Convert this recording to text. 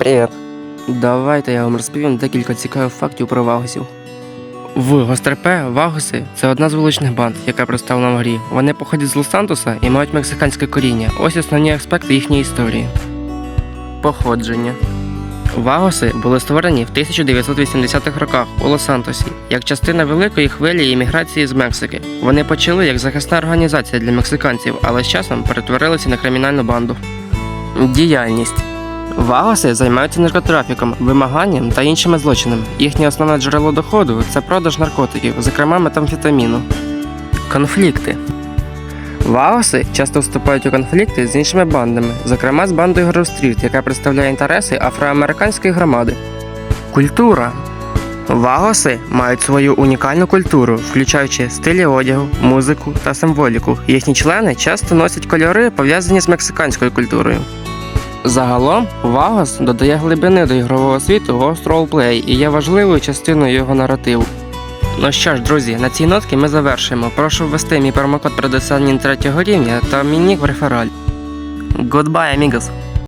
Привіт. Давайте я вам розповім декілька цікавих фактів про вагосів. В Гострепе Вагоси це одна з вуличних банд, яка представлена в грі. Вони походять з Лос-Сантоса і мають мексиканське коріння. Ось основні аспекти їхньої історії. Походження. Вагоси були створені в 1980-х роках у Лос-Сантосі як частина великої хвилі імміграції з Мексики. Вони почали як захисна організація для мексиканців, але з часом перетворилися на кримінальну банду. Діяльність. Вагоси займаються наркотрафіком, вимаганням та іншими злочинами. Їхнє основне джерело доходу це продаж наркотиків, зокрема метамфетаміну. Конфлікти. Вагоси часто вступають у конфлікти з іншими бандами, зокрема з бандою Гроу-Стріт, яка представляє інтереси афроамериканської громади. Культура. Вагоси мають свою унікальну культуру, включаючи стилі одягу, музику та символіку. Їхні члени часто носять кольори, пов'язані з мексиканською культурою. Загалом, Вагос додає глибини до ігрового світу Ghost Roleplay і є важливою частиною його наративу. Ну що ж, друзі, на цій нотці ми завершуємо. Прошу ввести мій промокод при досягненні третього рівня та мій нік в рефералі. Goodbye, amigos!